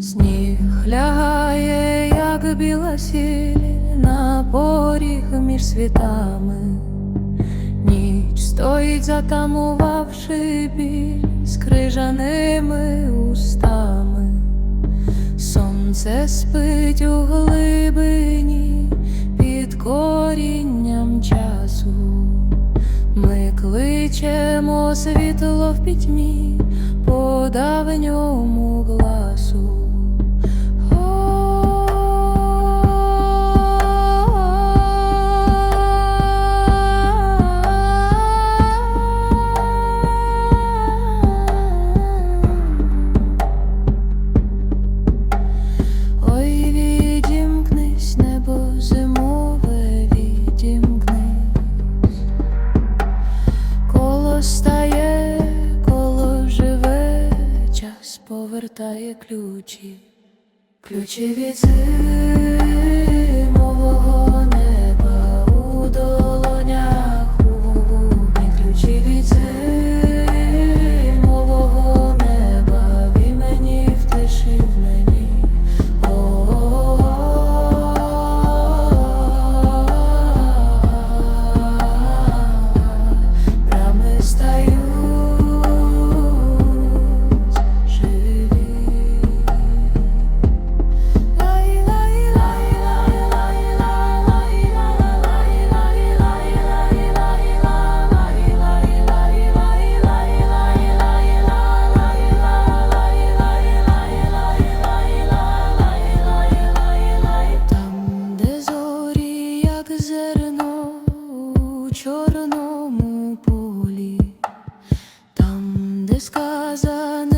Сніг лягає, як біла сіль на поріг між світами. Ніч стоїть, затамувавши біль з крижаними устами. Сонце спить у глибині під корінням часу. Ми кличемо світло в пітьмі по давньому гласу. Повертає ключі, ключі від зимового. чорному полі, там, де сказано.